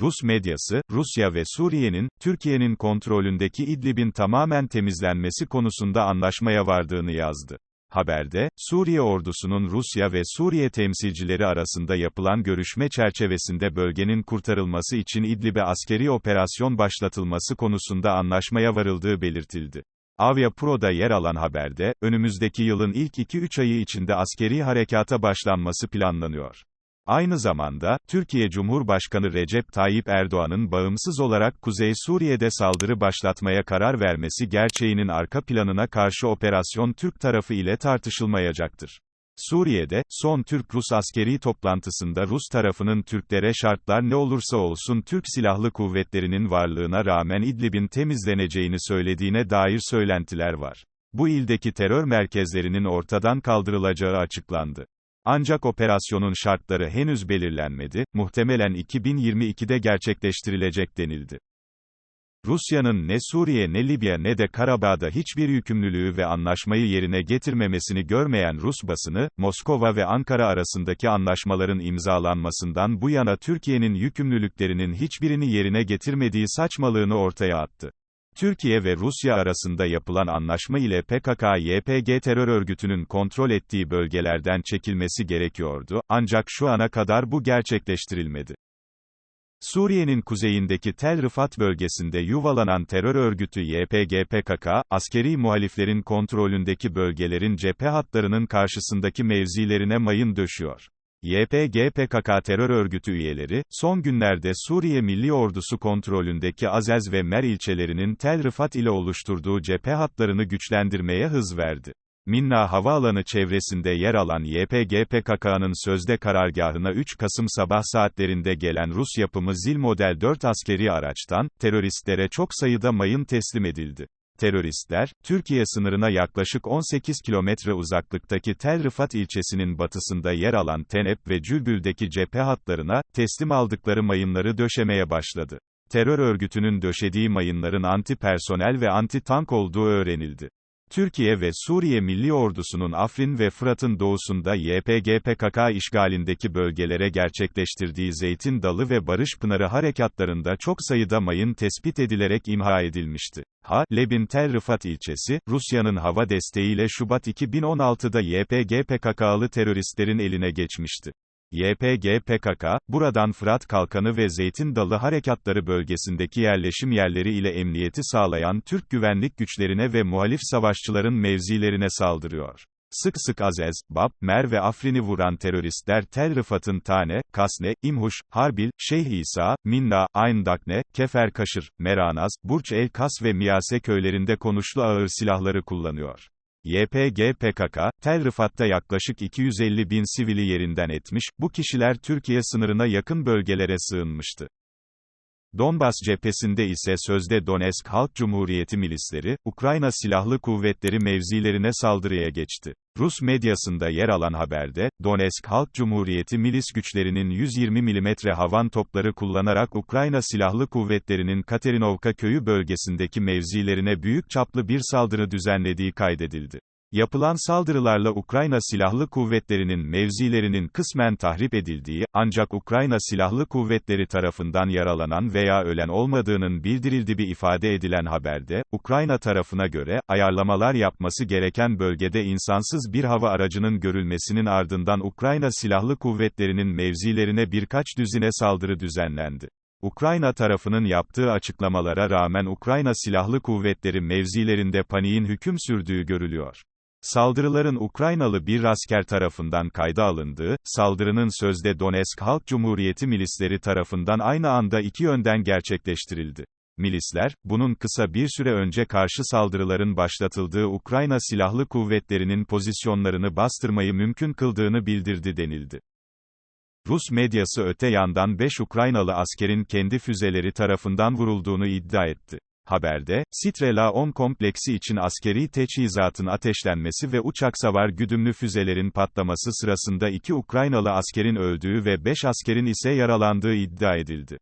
Rus medyası, Rusya ve Suriye'nin, Türkiye'nin kontrolündeki İdlib'in tamamen temizlenmesi konusunda anlaşmaya vardığını yazdı. Haberde, Suriye ordusunun Rusya ve Suriye temsilcileri arasında yapılan görüşme çerçevesinde bölgenin kurtarılması için İdlib'e askeri operasyon başlatılması konusunda anlaşmaya varıldığı belirtildi. Avia Pro'da yer alan haberde, önümüzdeki yılın ilk 2-3 ayı içinde askeri harekata başlanması planlanıyor. Aynı zamanda, Türkiye Cumhurbaşkanı Recep Tayyip Erdoğan'ın bağımsız olarak Kuzey Suriye'de saldırı başlatmaya karar vermesi gerçeğinin arka planına karşı operasyon Türk tarafı ile tartışılmayacaktır. Suriye'de, son Türk-Rus askeri toplantısında Rus tarafının Türklere şartlar ne olursa olsun Türk Silahlı Kuvvetleri'nin varlığına rağmen İdlib'in temizleneceğini söylediğine dair söylentiler var. Bu ildeki terör merkezlerinin ortadan kaldırılacağı açıklandı. Ancak operasyonun şartları henüz belirlenmedi, muhtemelen 2022'de gerçekleştirilecek denildi. Rusya'nın ne Suriye ne Libya ne de Karabağ'da hiçbir yükümlülüğü ve anlaşmayı yerine getirmemesini görmeyen Rus basını, Moskova ve Ankara arasındaki anlaşmaların imzalanmasından bu yana Türkiye'nin yükümlülüklerinin hiçbirini yerine getirmediği saçmalığını ortaya attı. Türkiye ve Rusya arasında yapılan anlaşma ile PKK-YPG terör örgütünün kontrol ettiği bölgelerden çekilmesi gerekiyordu, ancak şu ana kadar bu gerçekleştirilmedi. Suriye'nin kuzeyindeki Tel Rifat bölgesinde yuvalanan terör örgütü YPG-PKK, askeri muhaliflerin kontrolündeki bölgelerin cephe hatlarının karşısındaki mevzilerine mayın döşüyor. YPG-PKK terör örgütü üyeleri, son günlerde Suriye Milli Ordusu kontrolündeki Azez ve Mer ilçelerinin Tel Rifat ile oluşturduğu cephe hatlarını güçlendirmeye hız verdi. Minna Havaalanı çevresinde yer alan YPG-PKK'nın sözde karargahına 3 Kasım sabah saatlerinde gelen Rus yapımı Zil Model 4 askeri araçtan, teröristlere çok sayıda mayın teslim edildi. Teröristler, Türkiye sınırına yaklaşık 18 kilometre uzaklıktaki Tel Rifat ilçesinin batısında yer alan Tenep ve Cülbül'deki cephe hatlarına, teslim aldıkları mayınları döşemeye başladı. Terör örgütünün döşediği mayınların anti-personel ve anti-tank olduğu öğrenildi. Türkiye ve Suriye Milli Ordusu'nun Afrin ve Fırat'ın doğusunda YPG-PKK işgalindeki bölgelere gerçekleştirdiği Zeytin Dalı ve Barış Pınarı harekatlarında çok sayıda mayın tespit edilerek imha edilmişti. Ha, Lebin Tel Rifat ilçesi, Rusya'nın hava desteğiyle Şubat 2016'da YPG-PKK'lı teröristlerin eline geçmişti. YPG-PKK, buradan Fırat Kalkanı ve Zeytin Dalı Harekatları bölgesindeki yerleşim yerleri ile emniyeti sağlayan Türk güvenlik güçlerine ve muhalif savaşçıların mevzilerine saldırıyor. Sık sık Azez, Bab, Mer ve Afrin'i vuran teröristler Tel Rıfat'ın Tane, Kasne, İmhuş, Harbil, Şeyh İsa, Minna, Ayn Dakne, Kefer Kaşır, Meranaz, Burç El Kas ve Miyase köylerinde konuşlu ağır silahları kullanıyor. YPG-PKK, Tel Rıfat'ta yaklaşık 250 bin sivili yerinden etmiş, bu kişiler Türkiye sınırına yakın bölgelere sığınmıştı. Donbas cephesinde ise sözde Donetsk Halk Cumhuriyeti milisleri, Ukrayna Silahlı Kuvvetleri mevzilerine saldırıya geçti. Rus medyasında yer alan haberde, Donetsk Halk Cumhuriyeti milis güçlerinin 120 mm havan topları kullanarak Ukrayna Silahlı Kuvvetleri'nin Katerinovka köyü bölgesindeki mevzilerine büyük çaplı bir saldırı düzenlediği kaydedildi. Yapılan saldırılarla Ukrayna Silahlı Kuvvetleri'nin mevzilerinin kısmen tahrip edildiği, ancak Ukrayna Silahlı Kuvvetleri tarafından yaralanan veya ölen olmadığının bildirildiği ifade edilen haberde, Ukrayna tarafına göre, ayarlamalar yapması gereken bölgede insansız bir hava aracının görülmesinin ardından Ukrayna Silahlı Kuvvetleri'nin mevzilerine birkaç düzine saldırı düzenlendi. Ukrayna tarafının yaptığı açıklamalara rağmen Ukrayna Silahlı Kuvvetleri mevzilerinde paniğin hüküm sürdüğü görülüyor. Saldırıların Ukraynalı bir asker tarafından kayda alındığı, saldırının sözde Donetsk Halk Cumhuriyeti milisleri tarafından aynı anda iki yönden gerçekleştirildi. Milisler, bunun kısa bir süre önce karşı saldırıların başlatıldığı Ukrayna Silahlı Kuvvetleri'nin pozisyonlarını bastırmayı mümkün kıldığını bildirdi denildi. Rus medyası öte yandan 5 Ukraynalı askerin kendi füzeleri tarafından vurulduğunu iddia etti. Haberde, Sitrela-10 kompleksi için askeri teçhizatın ateşlenmesi ve uçak savar güdümlü füzelerin patlaması sırasında iki Ukraynalı askerin öldüğü ve beş askerin ise yaralandığı iddia edildi.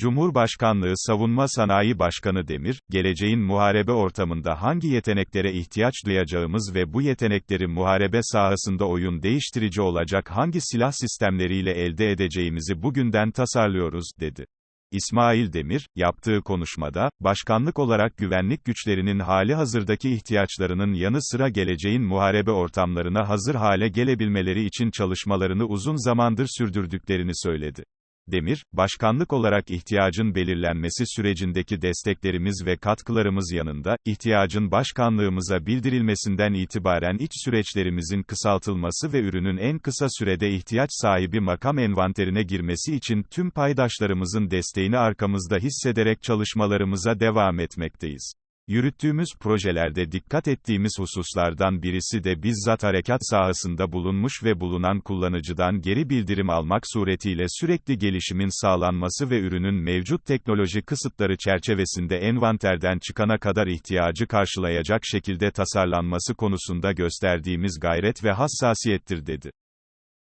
Cumhurbaşkanlığı Savunma Sanayi Başkanı Demir, geleceğin muharebe ortamında hangi yeteneklere ihtiyaç duyacağımız ve bu yetenekleri muharebe sahasında oyun değiştirici olacak hangi silah sistemleriyle elde edeceğimizi bugünden tasarlıyoruz, dedi. İsmail Demir, yaptığı konuşmada, başkanlık olarak güvenlik güçlerinin hali hazırdaki ihtiyaçlarının yanı sıra geleceğin muharebe ortamlarına hazır hale gelebilmeleri için çalışmalarını uzun zamandır sürdürdüklerini söyledi. Demir, başkanlık olarak ihtiyacın belirlenmesi sürecindeki desteklerimiz ve katkılarımız yanında, ihtiyacın başkanlığımıza bildirilmesinden itibaren iç süreçlerimizin kısaltılması ve ürünün en kısa sürede ihtiyaç sahibi makam envanterine girmesi için tüm paydaşlarımızın desteğini arkamızda hissederek çalışmalarımıza devam etmekteyiz. Yürüttüğümüz projelerde dikkat ettiğimiz hususlardan birisi de bizzat harekat sahasında bulunmuş ve bulunan kullanıcıdan geri bildirim almak suretiyle sürekli gelişimin sağlanması ve ürünün mevcut teknoloji kısıtları çerçevesinde envanterden çıkana kadar ihtiyacı karşılayacak şekilde tasarlanması konusunda gösterdiğimiz gayret ve hassasiyettir dedi.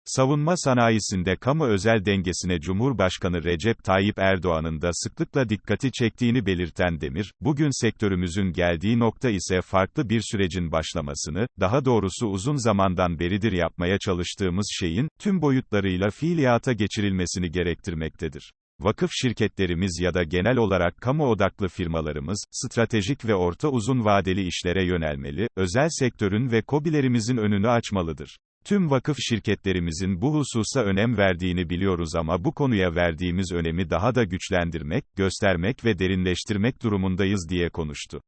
Savunma sanayisinde kamu-özel dengesine Cumhurbaşkanı Recep Tayyip Erdoğan'ın da sıklıkla dikkati çektiğini belirten Demir, bugün sektörümüzün geldiği nokta ise farklı bir sürecin başlamasını, daha doğrusu uzun zamandan beridir yapmaya çalıştığımız şeyin, tüm boyutlarıyla fiiliyata geçirilmesini gerektirmektedir. Vakıf şirketlerimiz ya da genel olarak kamu odaklı firmalarımız, stratejik ve orta uzun vadeli işlere yönelmeli, özel sektörün ve kobilerimizin önünü açmalıdır. Tüm vakıf şirketlerimizin bu hususa önem verdiğini biliyoruz ama bu konuya verdiğimiz önemi daha da güçlendirmek, göstermek ve derinleştirmek durumundayız diye konuştu.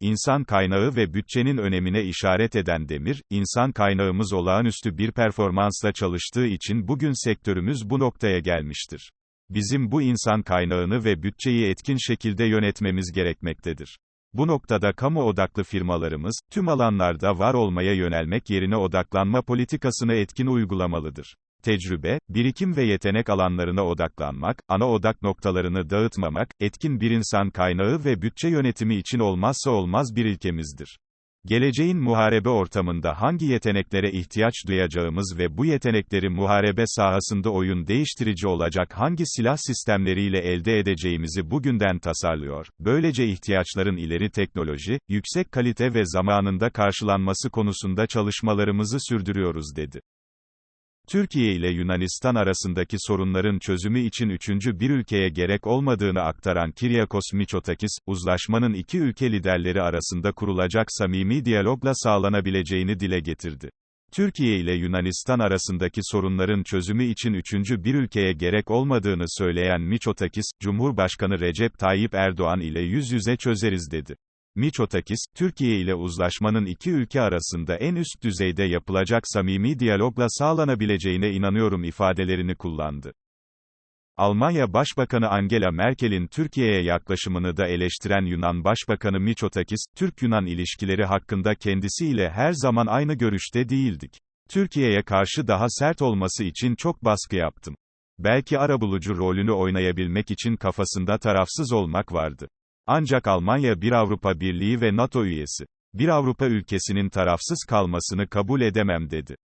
İnsan kaynağı ve bütçenin önemine işaret eden Demir, insan kaynağımız olağanüstü bir performansla çalıştığı için bugün sektörümüz bu noktaya gelmiştir. Bizim bu insan kaynağını ve bütçeyi etkin şekilde yönetmemiz gerekmektedir. Bu noktada kamu odaklı firmalarımız, tüm alanlarda var olmaya yönelmek yerine odaklanma politikasını etkin uygulamalıdır. Tecrübe, birikim ve yetenek alanlarına odaklanmak, ana odak noktalarını dağıtmamak, etkin bir insan kaynağı ve bütçe yönetimi için olmazsa olmaz bir ilkemizdir. Geleceğin muharebe ortamında hangi yeteneklere ihtiyaç duyacağımız ve bu yetenekleri muharebe sahasında oyun değiştirici olacak hangi silah sistemleriyle elde edeceğimizi bugünden tasarlıyor. Böylece ihtiyaçların ileri teknoloji, yüksek kalite ve zamanında karşılanması konusunda çalışmalarımızı sürdürüyoruz dedi. Türkiye ile Yunanistan arasındaki sorunların çözümü için üçüncü bir ülkeye gerek olmadığını aktaran Kiryakos Mitsotakis, uzlaşmanın iki ülke liderleri arasında kurulacak samimi diyalogla sağlanabileceğini dile getirdi. Türkiye ile Yunanistan arasındaki sorunların çözümü için üçüncü bir ülkeye gerek olmadığını söyleyen Mitsotakis, Cumhurbaşkanı Recep Tayyip Erdoğan ile yüz yüze çözeriz dedi. Miçotakis, Türkiye ile uzlaşmanın iki ülke arasında en üst düzeyde yapılacak samimi diyalogla sağlanabileceğine inanıyorum ifadelerini kullandı. Almanya Başbakanı Angela Merkel'in Türkiye'ye yaklaşımını da eleştiren Yunan Başbakanı Mitsotakis, Türk-Yunan ilişkileri hakkında kendisiyle her zaman aynı görüşte değildik. Türkiye'ye karşı daha sert olması için çok baskı yaptım. Belki arabulucu rolünü oynayabilmek için kafasında tarafsız olmak vardı. Ancak Almanya bir Avrupa Birliği ve NATO üyesi. Bir Avrupa ülkesinin tarafsız kalmasını kabul edemem dedi.